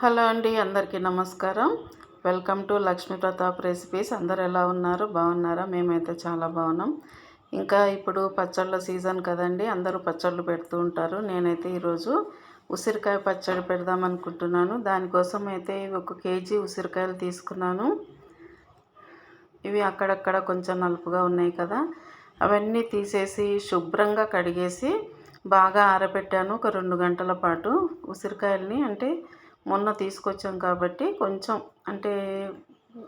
Hello అండి అందరికీ నమస్కారం. Welcome to Lakshmi Pratap recipes. అందరు ఎలా ఉన్నారు? బాగున్నారా? మేమైతే చాలా బాగున్నాం. ఇంకా ఇప్పుడు పచ్చళ్ళ సీజన్ కదండి అందరూ పచ్చళ్ళు పెడుతూ ఉంటారు. నేనైతే ఈరోజు ఉసిరికాయ పచ్చడి పెడదాం అనుకుంటున్నాను. దానికోసం అయితే ఒక కేజీ ఉసిరికాయలు తీసుకున్నాను. ఇవి అక్కడక్కడ కొంచెం నలుపుగా ఉన్నాయి కదా. అవన్నీ తీసేసి శుభ్రంగా కడిగేసి బాగా ఆరబెట్టాను. ఒక రెండు గంటల పాటు ఉసిరికాయలని అంటే మొన్న తీసుకొచ్చాం కాబట్టి కొంచెం అంటే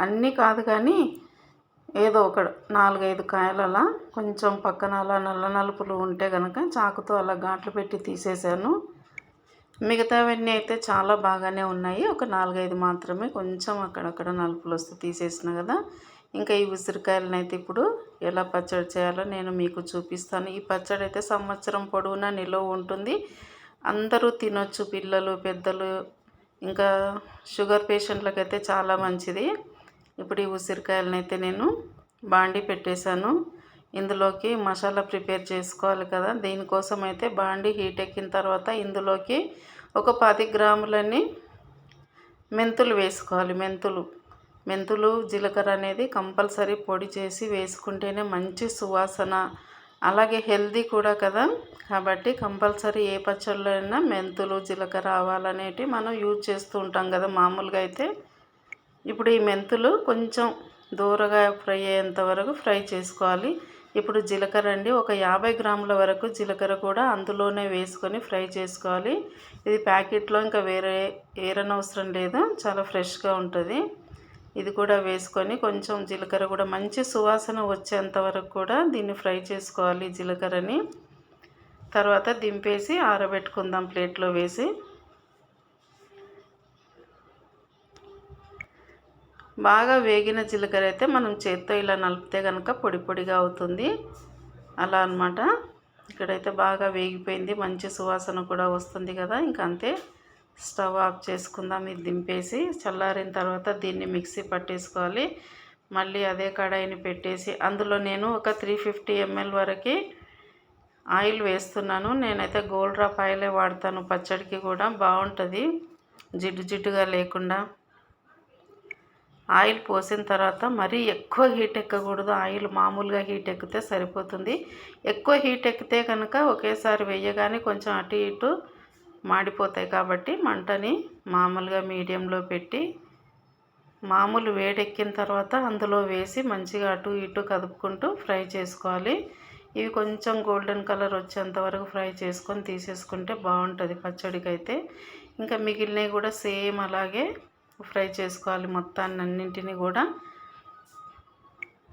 అన్నీ కాదు కానీ ఏదో ఒక నాలుగైదు కాయలలా కొంచెం పక్కన అలా నల్ల నలుపులు ఉంటే కనుక చాకుతో అలా ఘాట్లు పెట్టి తీసేసాను. మిగతావన్నీ అయితే చాలా బాగానే ఉన్నాయి. ఒక నాలుగైదు మాత్రమే కొంచెం అక్కడక్కడ నలుపులు వస్తే తీసేసిన కదా. ఇంకా ఈ ఉసిరికాయలను అయితే ఇప్పుడు ఎలా పచ్చడి చేయాలో నేను మీకు చూపిస్తాను. ఈ పచ్చడి అయితే సంవత్సరం పొడవునా నిలువ ఉంటుంది. అందరూ తినొచ్చు పిల్లలు పెద్దలు ఇంకా షుగర్ పేషెంట్లకు అయితే చాలా మంచిది. ఇప్పుడు ఈ ఉసిరికాయలను అయితే నేను బాండి పెట్టేశాను. ఇందులోకి మసాలా ప్రిపేర్ చేసుకోవాలి కదా. దీనికోసం అయితే బాండి హీట్ ఎక్కిన తర్వాత ఇందులోకి ఒక పది గ్రాములని మెంతులు వేసుకోవాలి. మెంతులు మెంతులు జీలకర్ర అనేది కంపల్సరీ పొడి చేసి వేసుకుంటేనే మంచి సువాసన అలాగే హెల్దీ కూడా కదా. కాబట్టి కంపల్సరీ ఏ పచ్చళ్ళు అయినా మెంతులు జీలకర్ర ఆవాలు అనేటివి మనం యూజ్ చేస్తూ ఉంటాం కదా మామూలుగా అయితే. ఇప్పుడు ఈ మెంతులు కొంచెం దూరగా ఫ్రై అయ్యేంత వరకు ఫ్రై చేసుకోవాలి. ఇప్పుడు జీలకర్ర అండి ఒక యాభై గ్రాముల వరకు జీలకర్ర కూడా అందులోనే వేసుకొని ఫ్రై చేసుకోవాలి. ఇది ప్యాకెట్లో ఇంకా వేరే ఏరనవసరం లేదు చాలా ఫ్రెష్గా ఉంటుంది. ఇది కూడా వేసుకొని కొంచెం జీలకర్ర కూడా మంచి సువాసన వచ్చేంత వరకు కూడా దీన్ని ఫ్రై చేసుకోవాలి జీలకర్రని. తర్వాత దింపేసి ఆరబెట్టుకుందాం ప్లేట్లో వేసి. బాగా వేగిన జీలకర్ర అయితే మనం చేత్తో ఇలా నలిపితే కనుక పొడి పొడిగా అవుతుంది. అలా అనమాట ఇక్కడైతే బాగా వేగిపోయింది. మంచి సువాసన కూడా వస్తుంది కదా. ఇంకా అంతే. స్టవ్ ఆఫ్ చేసుకుందాం ఇది దింపేసి చల్లారిన తర్వాత దీన్ని మిక్సీ పట్టేసుకోవాలి. మళ్ళీ అదే కడాయిని పెట్టేసి అందులో నేను ఒక త్రీ ఫిఫ్టీ ఎంఎల్ వరకు ఆయిల్ వేస్తున్నాను. నేనైతే గోల్డ్ రాప్ ఆయిలే వాడతాను పచ్చడికి కూడా బాగుంటుంది జిడ్డు జిడ్డుగా లేకుండా. ఆయిల్ పోసిన తర్వాత మరీ ఎక్కువ హీట్ ఎక్కకూడదు ఆయిల్ మామూలుగా హీట్ ఎక్కితే సరిపోతుంది. ఎక్కువ హీట్ ఎక్కితే కనుక ఒకేసారి వేయగానే కొంచెం అటు ఇటు మాడిపోతాయి కాబట్టి మంటని మామూలుగా మీడియంలో పెట్టి మామూలు వేడెక్కిన తర్వాత అందులో వేసి మంచిగా అటు ఇటు కదుపుకుంటూ ఫ్రై చేసుకోవాలి. ఇవి కొంచెం గోల్డెన్ కలర్ వచ్చేంత వరకు ఫ్రై చేసుకొని తీసేసుకుంటే బాగుంటుంది పచ్చడికి అయితే ఇంకా మిగిలినవి కూడా సేమ్ అలాగే ఫ్రై చేసుకోవాలి మొత్తాన్ని అన్నింటినీ కూడా.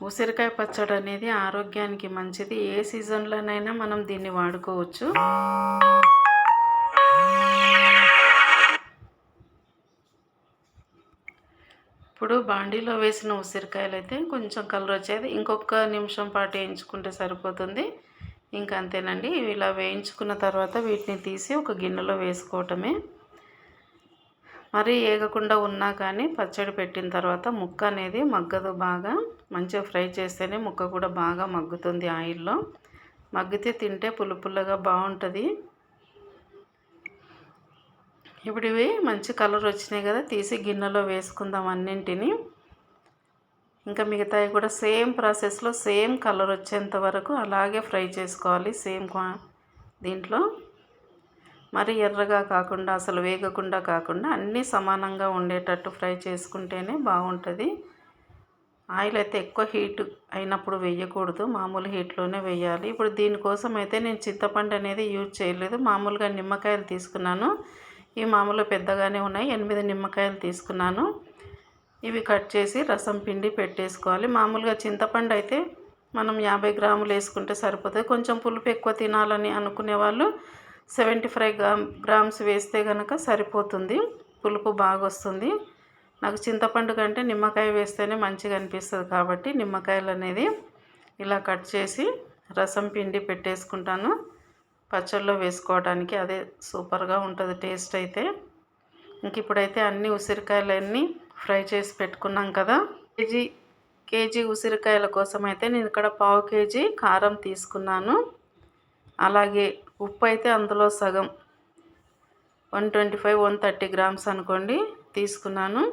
ఉసిరికాయ పచ్చడి అనేది ఆరోగ్యానికి మంచిది. ఏ సీజన్లోనైనా మనం దీన్ని వాడుకోవచ్చు. ఇప్పుడు బాండీలో వేసిన ఉసిరికాయలు అయితే కొంచెం కలర్ వచ్చేది. ఇంకొక నిమిషం పాటు వేయించుకుంటే సరిపోతుంది. ఇంకా అంతేనండి. ఇలా వేయించుకున్న తర్వాత వీటిని తీసి ఒక గిన్నెలో వేసుకోవటమే. మరీ ఏగకుండా ఉన్నా కానీ పచ్చడి పెట్టిన తర్వాత ముక్క అనేది మగ్గదు బాగా. మంచిగా ఫ్రై చేస్తేనే ముక్క కూడా బాగా మగ్గుతుంది ఆయిల్లో. మగ్గితే తింటే పులుపుల్లగా బాగుంటుంది. ఇప్పుడు ఇవి మంచి కలర్ వచ్చినాయి కదా తీసి గిన్నెలో వేసుకుందాం అన్నింటిని. ఇంకా మిగతాయి కూడా సేమ్ ప్రాసెస్లో సేమ్ కలర్ వచ్చేంత వరకు అలాగే ఫ్రై చేసుకోవాలి సేమ్ దీంట్లో. మరి ఎర్రగా కాకుండా అసలు వేగకుండా కాకుండా అన్నీ సమానంగా ఉండేటట్టు ఫ్రై చేసుకుంటేనే బాగుంటుంది. ఆయిల్ అయితే ఎక్కువ హీట్ అయినప్పుడు వేయకూడదు మామూలు హీట్లోనే వేయాలి. ఇప్పుడు దీనికోసం అయితే నేను చింతపండు అనేది యూజ్ చేయలేదు మామూలుగా నిమ్మకాయలు తీసుకున్నాను. ఇవి మామూలు పెద్దగానే ఉన్నాయి. ఎనిమిది నిమ్మకాయలు తీసుకున్నాను. ఇవి కట్ చేసి రసం పిండి పెట్టేసుకోవాలి. మామూలుగా చింతపండు అయితే మనం యాభై గ్రాములు వేసుకుంటే సరిపోతుంది. కొంచెం పులుపు ఎక్కువ తినాలని అనుకునే వాళ్ళు సెవెంటీ ఫైవ్ గ్రామ్ గ్రామ్స్ వేస్తే కనుక సరిపోతుంది. పులుపు బాగా వస్తుంది నాకు చింతపండు కంటే నిమ్మకాయ వేస్తేనే మంచిగా అనిపిస్తుంది కాబట్టి నిమ్మకాయలు అనేది ఇలా కట్ చేసి రసం పిండి పెట్టేసుకుంటాను. పచ్చళ్ళలో వేసుకోవడానికి అదే సూపర్గా ఉంటుంది టేస్ట్ అయితే. ఇంక ఇప్పుడైతే అన్ని ఉసిరికాయలన్నీ ఫ్రై చేసి పెట్టుకున్నాం కదా. కేజీ కేజీ ఉసిరికాయల కోసం అయితే నేను ఇక్కడ పావు కేజీ కారం తీసుకున్నాను. అలాగే ఉప్పు అయితే అందులో సగం one twenty five one thirty grams అనుకోండి తీసుకున్నాను.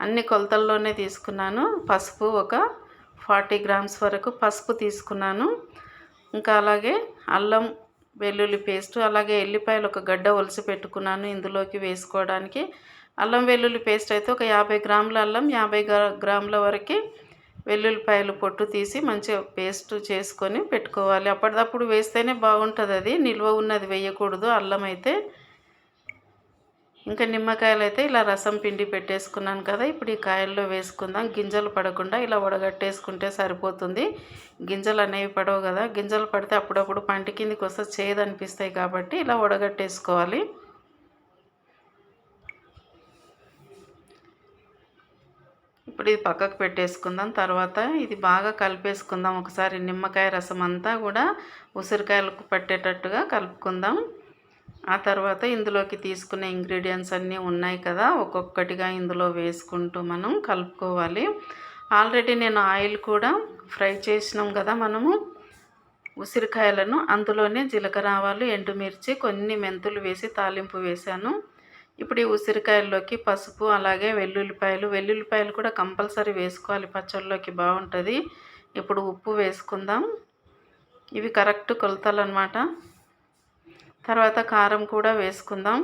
అన్ని కొలతల్లోనే తీసుకున్నాను. పసుపు ఒక ఫార్టీ గ్రామ్స్ వరకు పసుపు తీసుకున్నాను. ఇంకా అలాగే అల్లం వెల్లుల్లి పేస్ట్ అలాగే ఎల్లిపాయలు ఒక గడ్డ ఒలిసి పెట్టుకున్నాను ఇందులోకి వేసుకోవడానికి. అల్లం వెల్లుల్లి పేస్ట్ అయితే ఒక యాభై గ్రాముల అల్లం యాభై గ్రాముల వరకు వెల్లుల్లిపాయలు పొట్టు తీసి మంచిగా పేస్ట్ చేసుకొని పెట్టుకోవాలి. అప్పటిదప్పుడు వేస్తేనే బాగుంటుంది అది నిల్వ ఉన్నది వేయకూడదు అల్లం అయితే. ఇంకా నిమ్మకాయలు అయితే ఇలా రసం పిండి పెట్టేసుకున్నాను కదా ఇప్పుడు ఈ కాయల్లో వేసుకుందాం. గింజలు పడకుండా ఇలా వడగట్టేసుకుంటే సరిపోతుంది. గింజలు అనేవి పడవు కదా గింజలు పడితే అప్పుడప్పుడు పంట కిందికి వస్తే చేదు అనిపిస్తాయి కాబట్టి ఇలా వడగట్టేసుకోవాలి. ఇప్పుడు ఇది పక్కకు పెట్టేసుకుందాం. తర్వాత ఇది బాగా కలిపేసుకుందాం. ఒకసారి నిమ్మకాయ రసం అంతా కూడా ఉసిరికాయలకు పట్టేటట్టుగా కలుపుకుందాం. ఆ తర్వాత ఇందులోకి తీసుకునే ఇంగ్రీడియంట్స్ అన్నీ ఉన్నాయి కదా ఒక్కొక్కటిగా ఇందులో వేసుకుంటూ మనం కలుపుకోవాలి. ఆల్రెడీ నేను ఆయిల్ కూడా ఫ్రై చేసినాం కదా మనము. ఉసిరికాయలను అందులోనే జీలకర్ర ఆవాలు ఎండుమిర్చి కొన్ని మెంతులు వేసి తాలింపు వేశాను. ఇప్పుడు ఈ ఉసిరికాయల్లోకి పసుపు అలాగే వెల్లుల్లిపాయలు వెల్లుల్లిపాయలు కూడా కంపల్సరీ వేసుకోవాలి పచ్చళ్ళలోకి బాగుంటుంది. ఇప్పుడు ఉప్పు వేసుకుందాం. ఇవి కరెక్ట్ కొలతలు అనమాట తర్వాత కారం కూడా వేసుకుందాం.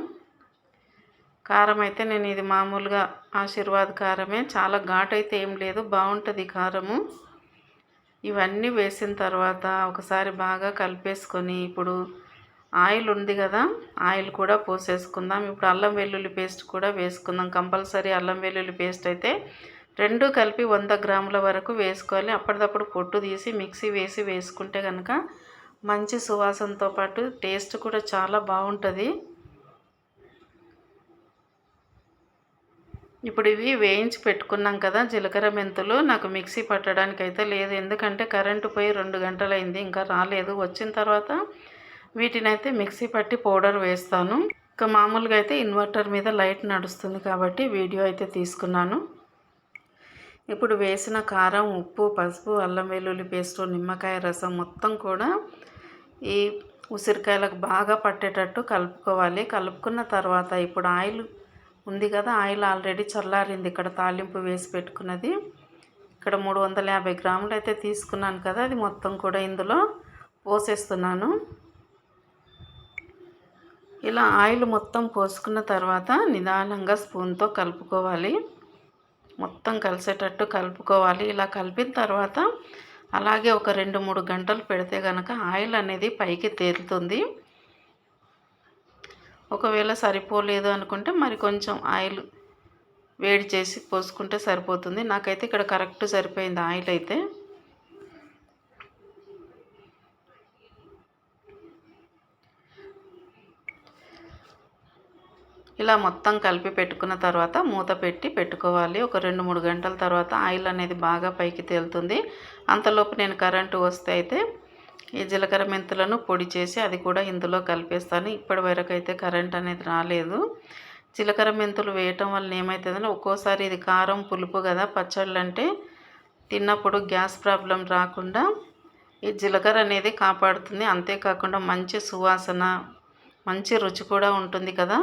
కారం అయితే నేను ఇది మామూలుగా ఆశీర్వాద్ కారమే. చాలా ఘాట్ అయితే ఏం లేదు బాగుంటుంది కారము. ఇవన్నీ వేసిన తర్వాత ఒకసారి బాగా కలిపేసుకొని ఇప్పుడు ఆయిల్ ఉంది కదా ఆయిల్ కూడా పోసేసుకుందాం. ఇప్పుడు అల్లం వెల్లుల్లి పేస్ట్ కూడా వేసుకుందాం. కంపల్సరీ అల్లం వెల్లుల్లి పేస్ట్ అయితే రెండు కలిపి వంద గ్రాముల వరకు వేసుకోవాలి. అప్పటిదప్పుడు పొట్టు తీసి మిక్సీ వేసి వేసుకుంటే కనుక మంచి సువాసనతో పాటు టేస్ట్ కూడా చాలా బాగుంటుంది. ఇప్పుడు ఇవి వేయించి పెట్టుకున్నాం కదా జీలకర్ర మెంతులు. నాకు మిక్సీ పట్టడానికి అయితే లేదు. ఎందుకంటే కరెంటు పోయి రెండు గంటలైంది ఇంకా రాలేదు. వచ్చిన తర్వాత వీటిని అయితే మిక్సీ పట్టి పౌడర్ వేస్తాను. ఇంకా మామూలుగా అయితే ఇన్వర్టర్ మీద లైట్ నడుస్తుంది కాబట్టి వీడియో అయితే తీసుకున్నాను. ఇప్పుడు వేసిన కారం ఉప్పు పసుపు అల్లం వెల్లుల్లి పేస్టు నిమ్మకాయ రసం మొత్తం కూడా ఈ ఉసిరికాయలకు బాగా పట్టేటట్టు కలుపుకోవాలి. కలుపుకున్న తర్వాత ఇప్పుడు ఆయిల్ ఉంది కదా ఆయిల్ ఆల్రెడీ చల్లారింది. ఇక్కడ తాలింపు వేసి పెట్టుకున్నది. ఇక్కడ మూడు వందల యాభై గ్రాములు అయితే తీసుకున్నాను కదా అది మొత్తం కూడా ఇందులో పోసేస్తున్నాను. ఇలా ఆయిల్ మొత్తం పోసుకున్న తర్వాత నిదానంగా స్పూన్తో కలుపుకోవాలి. మొత్తం కలిసేటట్టు కలుపుకోవాలి. ఇలా కలిపిన తర్వాత అలాగే ఒక రెండు మూడు గంటలు పెడితే కనుక ఆయిల్ అనేది పైకి తేలుతుంది. ఒకవేళ సరిపోలేదు అనుకుంటే మరి కొంచెం ఆయిల్ వేడి చేసి పోసుకుంటే సరిపోతుంది. నాకైతే ఇక్కడ కరెక్ట్ సరిపోయింది ఆయిల్ అయితే. ఇలా మొత్తం కలిపి పెట్టుకున్న తర్వాత మూత పెట్టి పెట్టుకోవాలి. ఒక రెండు మూడు గంటల తర్వాత ఆయిల్ అనేది బాగా పైకి తేలుతుంది. అంతలోపు నేను కరెంటు వస్తే అయితే ఈ జీలకర్ర మెంతులను పొడి చేసి అది కూడా ఇందులో కలిపేస్తాను. ఇప్పటి వరకు అయితే కరెంట్ అనేది రాలేదు. జీలకర్ర మెంతులు వేయటం వల్ల ఏమవుతుందంటే ఒక్కోసారి ఇది కారం పులుపు కదా పచ్చళ్ళు అంటే తిన్నప్పుడు గ్యాస్ ప్రాబ్లం రాకుండా ఈ జీలకర్ర అనేది కాపాడుతుంది. అంతేకాకుండా మంచి సువాసన మంచి రుచి కూడా ఉంటుంది కదా.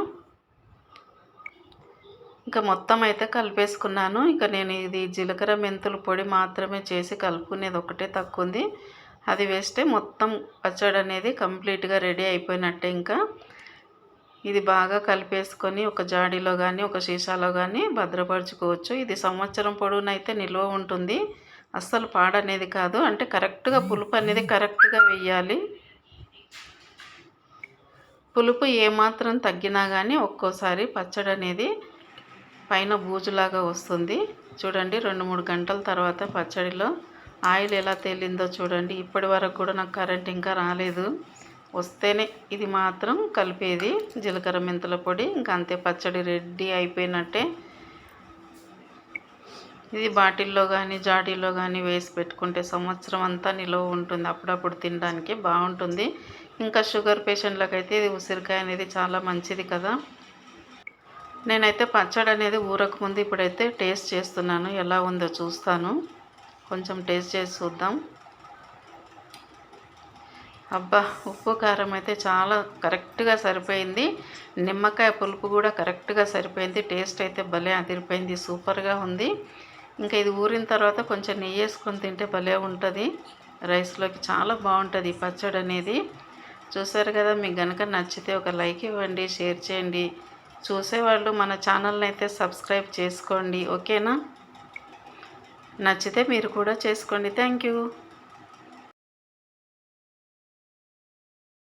ఇంకా మొత్తం అయితే కలిపేసుకున్నాను. ఇంకా నేను ఇది జీలకర్ర మెంతుల పొడి మాత్రమే చేసి కలుపుకునేది ఒకటే తక్కువ ఉంది అది వేస్తే మొత్తం పచ్చడి అనేది కంప్లీట్గా రెడీ అయిపోయినట్టే ఇంకా. ఇది బాగా కలిపేసుకొని ఒక జాడీలో కానీ ఒక సీసాలో కానీ భద్రపరచుకోవచ్చు. ఇది సంవత్సరం పొడవునైతే నిల్వ ఉంటుంది. అస్సలు పాడనేది కాదు. అంటే కరెక్ట్గా పులుపు అనేది కరెక్ట్గా వేయాలి. పులుపు ఏమాత్రం తగ్గినా కానీ ఒక్కోసారి పచ్చడి అనేది పైన బూజులాగా వస్తుంది. చూడండి రెండు మూడు గంటల తర్వాత పచ్చడిలో ఆయిల్ ఎలా తేలిందో చూడండి. ఇప్పటి వరకు కూడా నాకు కరెంట్ ఇంకా రాలేదు. వస్తేనే ఇది మాత్రం కలిపేది. జీలకర్ర మెంతుల పొడి ఇంకా అంతే. పచ్చడి రెడీ అయిపోయినట్టే. ఇది బాటిల్లో కానీ జాడీలో కానీ వేసి పెట్టుకుంటే సంవత్సరం అంతా నిలువ ఉంటుంది. అప్పుడప్పుడు తినడానికి బాగుంటుంది. ఇంకా షుగర్ పేషెంట్లకు అయితే ఇది ఉసిరికాయ అనేది చాలా మంచిది కదా. నేనైతే పచ్చడి అనేది ఊరకు ముందు ఇప్పుడైతే టేస్ట్ చేస్తున్నాను. ఎలా ఉందో చూస్తాను. కొంచెం టేస్ట్ చేసి చూద్దాం. అబ్బా ఉప్పు కారం అయితే చాలా కరెక్ట్గా సరిపోయింది. నిమ్మకాయ పులుపు కూడా కరెక్ట్గా సరిపోయింది. టేస్ట్ అయితే భలే అదిరిపోయింది. సూపర్గా ఉంది. ఇంకా ఇది ఊరిన తర్వాత కొంచెం నెయ్యి వేసుకొని తింటే భలే ఉంటుంది. రైస్లోకి చాలా బాగుంటుంది పచ్చడి అనేది. చూసారు కదా మీకు కనుక నచ్చితే ఒక లైక్ ఇవ్వండి షేర్ చేయండి. చూసేవాళ్ళు మన ఛానల్ని అయితే సబ్స్క్రైబ్ చేసుకోండి ఓకేనా? నచ్చితే మీరు కూడా చేసుకోండి. Thank you.